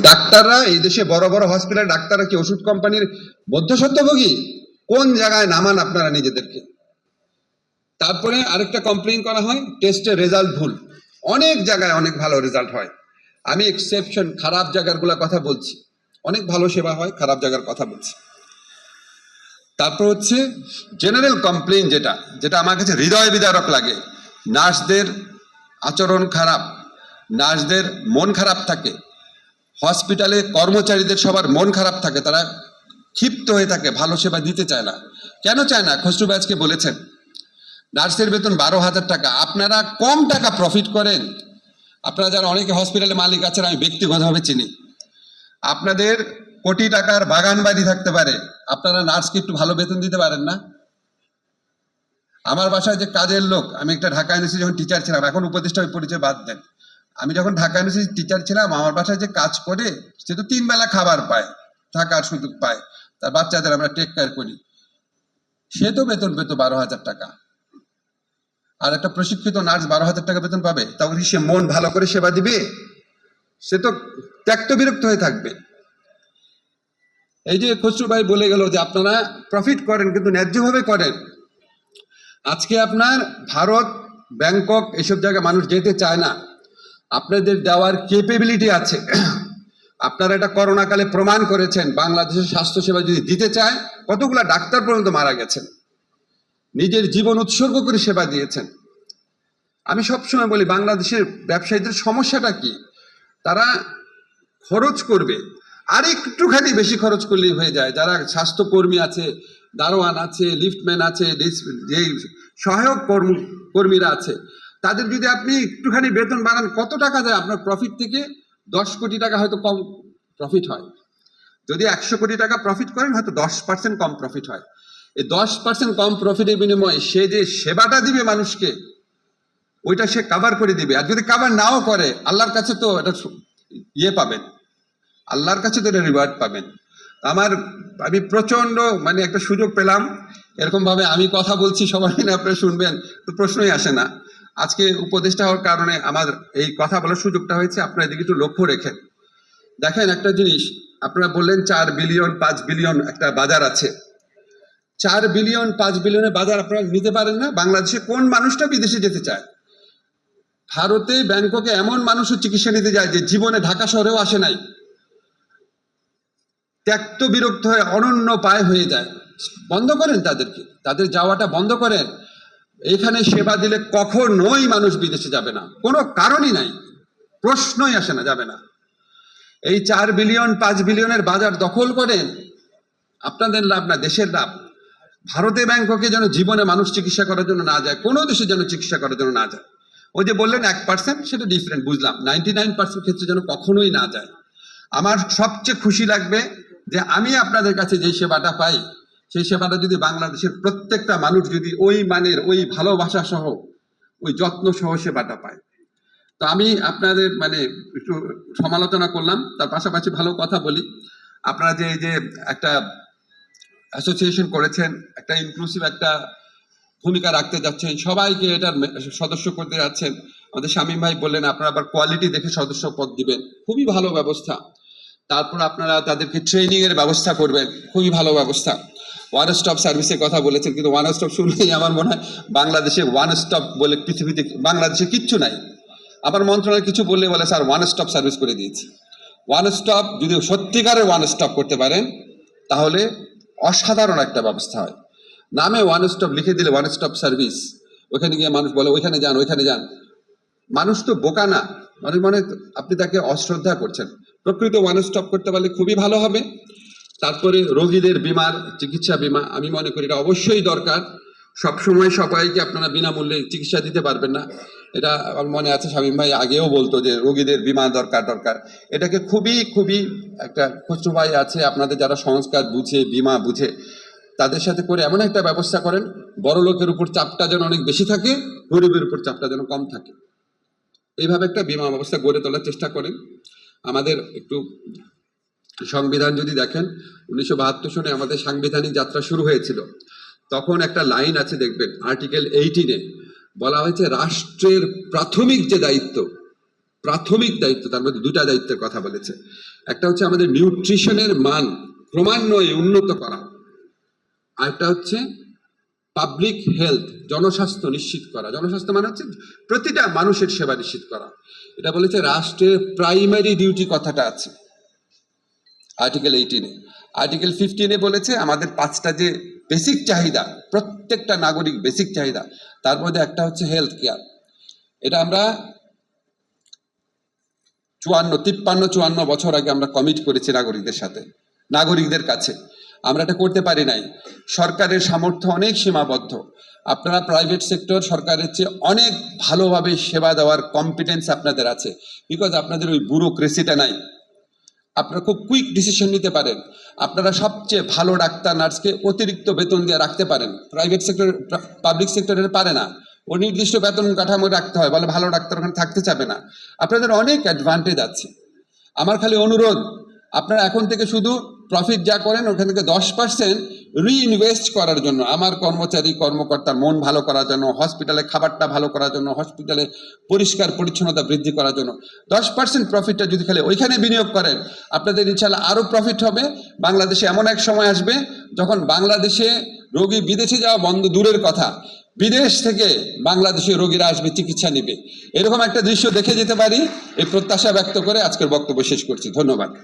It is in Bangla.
ডাক্তাররা এই দেশে বড় বড় হসপিটাল ডাক্তাররা কি ওষুধ কোম্পানির মধ্যস্বত্বভোগী? কোন জায়গায় নামান আপনারা নিজেদেরকে? তারপরে আরেকটা কমপ্লেন করা হয় টেস্টের রেজাল্ট ভুল। অনেক জায়গায় অনেক ভালো রেজাল্ট হয়। আমি এক্সেপশন খারাপ জায়গাগুলো কথা বলছি। অনেক ভালো সেবা হয়, খারাপ জায়গার কথা বলছি। তারপর হচ্ছে জেনারেল কমপ্লেইন যেটা যেটা আমার কাছে হৃদয় বিদারক লাগে। নার্সদের আচরণ খারাপ, নার্সদের মন খারাপ থাকে। হসপিটালে কর্মচারীদের সবার মন খারাপ থাকে, তারা ক্ষিপ্ত হয়ে থাকে, ভালো সেবা দিতে চায় না। কেন চায় না? খসরু আজকে বলেছেন, নার্সের বেতন বারো হাজার টাকা, আপনারা কম টাকা প্রফিট করেন। আপনারা যারা অনেকে হসপিটালে মালিক আছেন, আমি ব্যক্তিগতভাবে চিনি। আপনাদের কোটি টাকার বাগান বাড়ি থাকতে পারে, আপনারা নার্সকে একটু ভালো বেতন দিতে পারেন না? আমার বাসায় যে কাজের লোক, আমি একটা ঢাকা ইউনিভার্সিটি যখন টিচার ছিলাম, এখন উপদেষ্টা পরিচয় বাদ দেন। আমি যখন ঢাকা ইউনিভার্সিটি টিচার ছিলাম, আমার বাসায় যে কাজ করে, সে তো তিন বেলা খাবার পায়, থাকার সুযোগ পায়। তার বাচ্চাদের আমরা টেক কেয়ার করি। সে তো বেতন পেতো বারো হাজার টাকা। আর একটা প্রশিক্ষিত নার্স বারো হাজার টাকা বেতন পাবে, তখন সে মন ভালো করে সেবা দিবে? সে তো ত্যক্ত বিরক্ত হয়ে থাকবে। এই যে খসরু ভাই বলে গেল যে আপনারা প্রফিট করেন, কিন্তু ন্যায্যভাবে করেন। আজকে আপনার ভারত, ব্যাংকক, এসব জায়গায় মানুষ যেতে চায় না। আপনাদের দেওয়ার কেপেবিলিটি আছে। আপনারা এটা করোনাকালে প্রমাণ করেছেন, বাংলাদেশের স্বাস্থ্যসেবা যদি দিতে চায়, কতগুলা ডাক্তার পর্যন্ত মারা গেছেন? নিজের জীবন উৎসর্গ করে সেবা দিয়েছেন। আমি সবসময় বলি, বাংলাদেশের ব্যবসায়ীদের সমস্যাটা কি? তারা খরচ করবে, আর একটুখানি বেশি খরচ করলেই হয়ে যায়। যারা স্বাস্থ্যকর্মী আছে, দারোয়ান আছে, লিফটম্যান আছে যে সহায়ক কর্ম কর্মীরা আছে তাদের যদি আপনি একটুখানি বেতন বাড়ান, কত টাকা যায় আপনার প্রফিট থেকে? দশ কোটি টাকা হয়তো কম প্রফিট হয়। যদি একশো কোটি টাকা প্রফিট করেন, হয়তো দশ পার্সেন্ট কম প্রফিট হয়। এই দশ পার্সেন্ট কম প্রফিটের বিনিময়ে সে যে সেবাটা দিবে মানুষকে, ওইটা সে কাভার করে দিবে। আর যদি কাভার নাও করে, আল্লাহর কাছে তো এটা ইয়ে পাবেন। আল্লাহর কাছে তো এটা রিওয়ার্ড পাবেন। আমার, আমি প্রচণ্ড মানে একটা সুযোগ পেলাম। এরকম ভাবে আমি কথা বলছি, সবাই আপনারা শুনবেন। তো প্রশ্নই আসে না। আজকে উপদেষ্টা হওয়ার কারণে আমার এই কথা বলার সুযোগটা হয়েছে, আপনারা এদিকে একটু লক্ষ্য রেখেন। দেখেন একটা জিনিস, আপনারা বললেন চার বিলিয়ন পাঁচ বিলিয়ন একটা বাজার আছে। চার বিলিয়ন পাঁচ বিলিয়নের বাজার আপনারা নিতে পারেন না, বাংলাদেশে কোন মানুষটা বিদেশে যেতে চায়? ভারতে, ব্যাংককে এমন মানুষও চিকিৎসা নিতে যায় যে জীবনে ঢাকা শহরেও আসে নাই। ত্যক্ত বিরক্ত হয়ে অনন্য পায় হয়ে যায়। বন্ধ করেন তাদেরকে, তাদের যাওয়াটা বন্ধ করেন। এখানে সেবা দিলে কখনোই মানুষ বিদেশে যাবে না। কোনো কারণই নাই। প্রশ্নই আসে না, যাবে না। এই চার বিলিয়ন, পাঁচ বিলিয়নের বাজার দখল করেন আপনাদের লাভ না, দেশের লাভ। ভারতে ব্যাংককে যেন জীবনে মানুষ চিকিৎসা করার জন্য না যায়, কোনো দেশে যেন চিকিৎসা করার জন্য না যায়। ওই যে বললেন এক পার্সেন্ট, সেটা ডিফারেন্ট বুঝলাম। নাইনটি নাইন পার্সেন্ট ক্ষেত্রে যেন কখনোই না যায়। আমার সবচেয়ে খুশি লাগবে যে আমি আপনাদের কাছে যে সেবাটা পাই সেই সেবাটা যদি বাংলাদেশের প্রত্যেকটা মানুষ যদি ওই মানের, ওই ভালোবাসা সহ, ওই যত্ন সহ সেবাটা পায়। তো আমি আপনাদের মানে একটু সমালোচনা করলাম, তার পাশাপাশি ভালো কথা বলি। আপনারা যে, এই যে একটা অ্যাসোসিয়েশন করেছেন, একটা ইনক্লুসিভ একটা ভূমিকা রাখতে যাচ্ছেন, সবাইকে এটার সদস্য করতে যাচ্ছেন। আমাদের শামীম ভাই বললেন, আপনারা আবার কোয়ালিটি দেখে সদস্য পদ দিবেন। খুবই ভালো ব্যবস্থা। তারপর আপনারা তাদেরকে ট্রেনিং এর ব্যবস্থা করবেন, খুবই ভালো ব্যবস্থা। ওয়ান স্টপ সার্ভিসের কথা বলেছেন, কিন্তু ওয়ান স্টপ শুনলেই আমার মনে হয় বাংলাদেশে ওয়ান স্টপ বলে পৃথিবীতে বাংলাদেশে কিচ্ছু নাই। আমার মন্ত্রণালয় কিছু বললে বলে, স্যার ওয়ান স্টপ সার্ভিস করে দিয়েছি। ওয়ান স্টপ যদি সত্যিকারে ওয়ান স্টপ করতে পারেন, তাহলে অসাধারণ একটা ব্যবস্থা হয়। নামে ওয়ান স্টপ লিখে দিলে ওয়ান স্টপ সার্ভিস ওখানে গিয়ে মানুষ বলে, ওইখানে যান ওইখানে যান। মানুষ তো বোকা না, মানুষ মনে আপনি তাকে অশ্রদ্ধা করছেন। প্রকৃত ওয়ান স্টপ করতে পারলে খুবই ভালো হবে। তারপরে রোগীদের বিমার, চিকিৎসা বিমা, আমি মনে করি এটা অবশ্যই দরকার। সবসময় সবাইকে আপনারা বিনামূল্যে চিকিৎসা দিতে পারবেন না। এটা আমার মনে আছে, শামীম ভাই আগেও বলতো যে রোগীদের বিমা দরকার দরকার। এটাকে খুবই খুবই একটা খসরু ভাই আছে, আপনাদের যারা সংস্কার বুঝে, বিমা বুঝে, তাদের সাথে করে এমন একটা ব্যবস্থা করেন, বড় লোকের উপর চাপটা যেন অনেক বেশি থাকে, গরিবের উপর চাপটা যেন কম থাকে। এইভাবে একটা বিমা ব্যবস্থা গড়ে তোলার চেষ্টা করেন। আমাদের একটু সংবিধান যদি দেখেন, উনিশশো বাহাত্তর সনে আমাদের সাংবিধানিক যাত্রা শুরু হয়েছিল। তখন একটা লাইন আছে, দেখবেন, আর্টিকেল এইটিনে বলা হয়েছে, রাষ্ট্রের প্রাথমিক যে দায়িত্ব, প্রাথমিক দায়িত্ব তার মধ্যে দুটা দায়িত্বের কথা বলেছে। একটা হচ্ছে আমাদের নিউট্রিশনের মান ক্রমান্বয়ে উন্নত করা। আরেকটা হচ্ছে, পাবলিক হেলথ, জনস্বাস্থ্য নিশ্চিত করা। জনস্বাস্থ্য মানে হচ্ছে প্রতিটা মানুষের সেবা নিশ্চিত করা। এটা বলেছে, রাষ্ট্রের প্রাইমারি ডিউটি কথাটা আছে। আর্টিকেল এইটিনে আর্টিকেল ফিফটিনে বলেছে, আমাদের পাঁচটা যে বেসিক চাহিদা, প্রত্যেকটা নাগরিক বেসিক চাহিদা, তার মধ্যে একটা হচ্ছে হেলথ কেয়ার এটা আমরা চুয়ান্ন, তিপ্পান্ন, চুয়ান্ন বছর আগে আমরা কমিট করেছি নাগরিকদের সাথে, নাগরিকদের কাছে। আমরা এটা করতে পারি নাই। সরকারের সামর্থ্য অনেক সীমাবদ্ধ। আপনারা প্রাইভেট সেক্টর সরকারের চেয়ে অনেক ভালোভাবে সেবা দেওয়ার কম্পিটেন্স আপনাদের আছে। বিকজ আপনাদের ওই ব্যুরোক্রেসিটা নাই। আপনারা খুব কুইক ডিসিশন নিতে পারেন। আপনারা সবচেয়ে ভালো ডাক্তার, নার্সকে অতিরিক্ত বেতন দিয়ে রাখতে পারেন। প্রাইভেট সেক্টর পাবলিক সেক্টরের পারে না। ও নির্দিষ্ট বেতন কাঠামো রাখতে হয়, বলে ভালো ডাক্তার ওখানে থাকতে চাবে না। আপনাদের অনেক অ্যাডভান্টেজ আছে। আমার খালি অনুরোধ, আপনারা এখন থেকে শুধু প্রফিট যা করেন, ওখান থেকে দশ পার্সেন্ট রিইনভেস্ট করার জন্য, আমার কর্মচারী, কর্মকর্তার মন ভালো করার জন্য হসপিটালে খাবারটা ভালো করার জন্য হসপিটালে পরিষ্কার, পরিচ্ছন্নতা বৃদ্ধি করার জন্য। দশ পার্সেন্ট প্রফিটটা যদি খালি ওইখানে বিনিয়োগ করেন, আপনাদের ইনশাল্লাহ আরও প্রফিট হবে। বাংলাদেশে এমন এক সময় আসবে যখন বাংলাদেশে রোগী বিদেশে যাওয়া বন্ধ, দূরের কথা। বিদেশ থেকে বাংলাদেশি রোগীরা আসবে, চিকিৎসা নিবে। এরকম একটা দৃশ্য দেখে যেতে পারি, এই প্রত্যাশা ব্যক্ত করে আজকের বক্তব্য শেষ করছি। ধন্যবাদ।